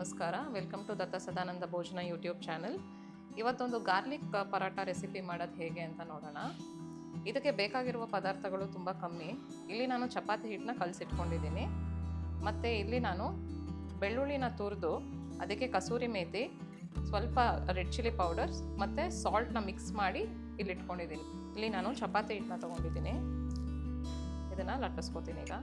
ನಮಸ್ಕಾರ. Welcome to Datta Sadananda Bhojana YouTube channel ಇವತ್ತೊಂದು garlic paratha recipe ಮಾಡೋದು ಹೇಗೆ ಅಂತ ನೋಡೋಣ. ಇದಕ್ಕೆ ಬೇಕಾಗಿರುವ ಪದಾರ್ಥಗಳು ತುಂಬ ಕಮ್ಮಿ. ಇಲ್ಲಿ ನಾನು ಚಪಾತಿ ಹಿಟ್ಟನ್ನ ಕಲಸಿಟ್ಕೊಂಡಿದ್ದೀನಿ. ಮತ್ತು ಇಲ್ಲಿ ನಾನು ಬೆಳ್ಳುಳ್ಳಿನ ತುರಿದು, ಅದಕ್ಕೆ ಕಸೂರಿ ಮೇಥಿ ಸ್ವಲ್ಪ ರೆಡ್ ಚಿಲ್ಲಿ ಪೌಡರ್ಸ್ ಮತ್ತು ಸಾಲ್ಟ್ನ ಮಿಕ್ಸ್ ಮಾಡಿ ಇಲ್ಲಿ ಇಟ್ಕೊಂಡಿದ್ದೀನಿ. ಇಲ್ಲಿ ನಾನು ಚಪಾತಿ ಹಿಟ್ಟನ್ನ ತೊಗೊಂಡಿದ್ದೀನಿ. ಇದನ್ನು ಲಟ್ಟಿಸ್ಕೋತೀನಿ ಈಗ.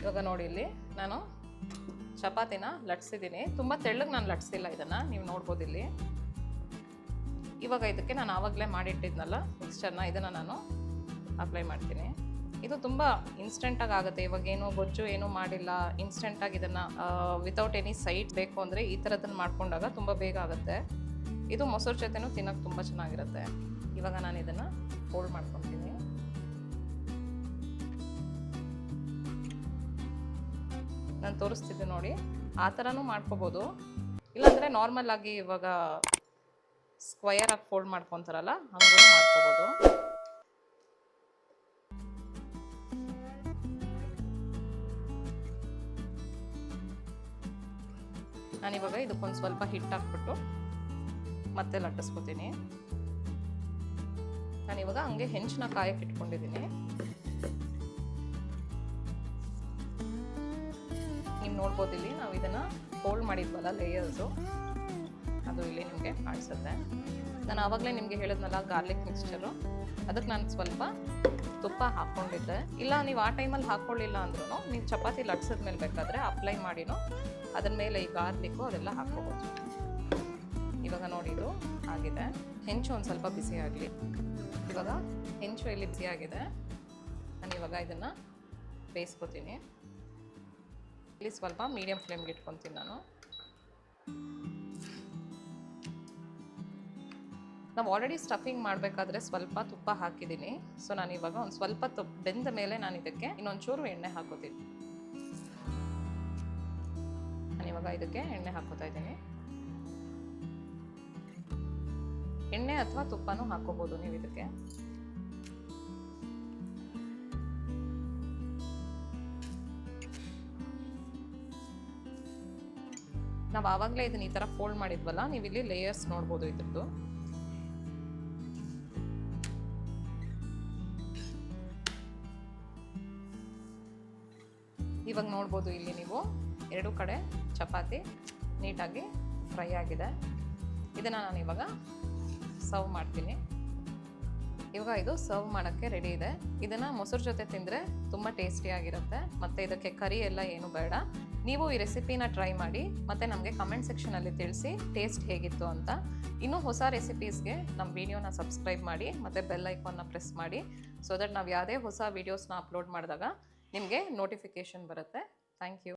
ಇವಾಗ ನೋಡಿ ಇಲ್ಲಿ ನಾನು ಚಪಾತಿನ ಲಟ್ಸಿದ್ದೀನಿ. ತುಂಬ ತೆಳ್ಳಗೆ ನಾನು ಲಟ್ಸಿಲ್ಲ ಇದನ್ನು, ನೀವು ನೋಡ್ಬೋದು ಇಲ್ಲಿ. ಇವಾಗ ಇದಕ್ಕೆ ನಾನು ಆವಾಗಲೇ ಮಾಡಿಟ್ಟಿದ್ನಲ್ಲ ಮಿಕ್ಸ್ಚರ್ನ ಇದನ್ನು ನಾನು ಅಪ್ಲೈ ಮಾಡ್ತೀನಿ. ಇದು ತುಂಬ ಇನ್ಸ್ಟೆಂಟಾಗಿ ಆಗುತ್ತೆ. ಇವಾಗ ಏನು ಗೊಜ್ಜು ಏನೂ ಮಾಡಿಲ್ಲ. ಇನ್ಸ್ಟೆಂಟಾಗಿ ಇದನ್ನು ವಿತೌಟ್ ಎನಿ ಸೈಟ್ ಬೇಕು ಅಂದರೆ ಈ ಥರದನ್ನು ಮಾಡ್ಕೊಂಡಾಗ ತುಂಬ ಬೇಗ ಆಗುತ್ತೆ. ಇದು ಮೊಸರು ಜೊತೆನೂ ತಿನ್ನೋಕೆ ತುಂಬ ಚೆನ್ನಾಗಿರುತ್ತೆ. ಇವಾಗ ನಾನು ಇದನ್ನು ಫೋಲ್ಡ್ ಮಾಡ್ಕೊತೀನಿ. ನಾನು ತೋರಿಸ್ತಿದ್ದೆ ನೋಡಿ. ಆ ಥರನೂ ಮಾಡ್ಕೋಬೋದು. ಇಲ್ಲಾಂದರೆ ನಾರ್ಮಲ್ ಆಗಿ ಇವಾಗ ಸ್ಕ್ವಯರ್ ಆಗಿ ಫೋಲ್ಡ್ ಮಾಡ್ಕೊತಾರಲ್ಲ ಹಂಗೂ ಮಾಡ್ಕೋಬೋದು. ನಾನಿವಾಗ ಇದಕ್ಕೊಂದು ಸ್ವಲ್ಪ ಹಿಟ್ಟು ಹಾಕ್ಬಿಟ್ಟು ಮತ್ತೆ ಲಟ್ಟಿಸ್ಕೊತೀನಿ. ನಾನಿವಾಗ ಹಂಗೆ ಹೆಂಚಿನ ಕಾಯಕ್ಕೆ ಇಟ್ಕೊಂಡಿದ್ದೀನಿ. ನೋಡ್ಬೋದು ಇಲ್ಲಿ ನಾವು ಇದನ್ನು ಫೋಲ್ಡ್ ಮಾಡಿದ್ವಲ್ಲ ಲೇಯರ್ಸು ಅದು ಇಲ್ಲಿ ನಿಮಗೆ ಕಾಣಿಸುತ್ತೆ. ನಾನು ಆವಾಗಲೇ ನಿಮಗೆ ಹೇಳಿದ್ನಲ್ಲ ಗಾರ್ಲಿಕ್ ಮಿಕ್ಸ್ಚರು ಅದಕ್ಕೆ ನಾನು ಸ್ವಲ್ಪ ತುಪ್ಪ ಹಾಕ್ಕೊಂಡಿದ್ದೆ. ಇಲ್ಲ, ನೀವು ಆ ಟೈಮಲ್ಲಿ ಹಾಕ್ಕೊಳ್ಳಿಲ್ಲ ಅಂದ್ರೂ ನೀವು ಚಪಾತಿ ಲಟ್ಸಿದ ಮೇಲೆ ಬೇಕಾದರೆ ಅಪ್ಲೈ ಮಾಡಿನೂ ಅದ್ರ ಮೇಲೆ ಈ ಗಾರ್ಲಿಕ್ಕು ಅದೆಲ್ಲ ಹಾಕ್ಕೋಬೋದು. ಇವಾಗ ನೋಡಿ ಇದು ಆಗಿದೆ. ಹೆಂಚು ಒಂದು ಸ್ವಲ್ಪ ಬಿಸಿ ಆಗಲಿ. ಇವಾಗ ಹೆಂಚು ಇಲ್ಲಿ ಬಿಸಿ ಆಗಿದೆ. ನಾನು ಇವಾಗ ಇದನ್ನು ಬೇಯಿಸ್ಕೊತೀನಿ. ಇಲ್ಲಿ ಸ್ವಲ್ಪ ಮೀಡಿಯಂ ಫ್ಲೇಮ್ಗೆ ಇಟ್ಕೊತೀನಿ ನಾನು. ನಾವು ಆಲ್ರೆಡಿ ಸ್ಟಫಿಂಗ್ ಮಾಡಬೇಕಾದ್ರೆ ಸ್ವಲ್ಪ ತುಪ್ಪ ಹಾಕಿದ್ದೀನಿ. ಸೊ ನಾನು ಇವಾಗ ಒಂದು ಸ್ವಲ್ಪ ತುಪ್ಪ ಬೆಂದ ಮೇಲೆ ನಾನು ಇದಕ್ಕೆ ಇನ್ನೊಂಚೂರು ಎಣ್ಣೆ ಹಾಕೋತೀನಿ. ನಾನು ಇವಾಗ ಇದಕ್ಕೆ ಎಣ್ಣೆ ಹಾಕೋತಾ ಇದ್ದೀನಿ. ಎಣ್ಣೆ ಅಥವಾ ತುಪ್ಪನೂ ಹಾಕೋಬೋದು ನೀವು ಇದಕ್ಕೆ. ನಾವು ಆವಾಗಲೇ ಇದನ್ನ ಈ ಥರ ಫೋಲ್ಡ್ ಮಾಡಿದ್ವಲ್ಲ, ನೀವು ಇಲ್ಲಿ ಲೇಯರ್ಸ್ ನೋಡ್ಬೋದು ಇದ್ರದ್ದು. ಇವಾಗ ನೋಡ್ಬೋದು ಇಲ್ಲಿ ನೀವು. ಎರಡು ಕಡೆ ಚಪಾತಿ ನೀಟಾಗಿ ಫ್ರೈ ಆಗಿದೆ. ಇದನ್ನು ನಾನು ಇವಾಗ ಸರ್ವ್ ಮಾಡ್ತೀನಿ. ಇವಾಗ ಇದು ಸರ್ವ್ ಮಾಡೋಕ್ಕೆ ರೆಡಿ ಇದೆ. ಇದನ್ನು ಮೊಸರು ಜೊತೆ ತಿಂದರೆ ತುಂಬ ಟೇಸ್ಟಿಯಾಗಿರುತ್ತೆ ಮತ್ತು ಇದಕ್ಕೆ ಕರಿ ಎಲ್ಲ ಏನು ಬೇಡ. ನೀವು ಈ ರೆಸಿಪಿನ ಟ್ರೈ ಮಾಡಿ ಮತ್ತು ನಮಗೆ ಕಮೆಂಟ್ ಸೆಕ್ಷನಲ್ಲಿ ತಿಳಿಸಿ ಟೇಸ್ಟ್ ಹೇಗಿತ್ತು ಅಂತ. ಇನ್ನೂ ಹೊಸ ರೆಸಿಪೀಸ್ಗೆ ನಮ್ಮ ವಿಡಿಯೋನ ಸಬ್ಸ್ಕ್ರೈಬ್ ಮಾಡಿ ಮತ್ತು ಬೆಲ್ ಐಕಾನ್ನ ಪ್ರೆಸ್ ಮಾಡಿ ಸೊ ದಟ್ ನಾವು ಯಾವುದೇ ಹೊಸ ವೀಡಿಯೋಸ್ನ ಅಪ್ಲೋಡ್ ಮಾಡಿದಾಗ ನಿಮಗೆ ನೋಟಿಫಿಕೇಷನ್ ಬರುತ್ತೆ. Thank you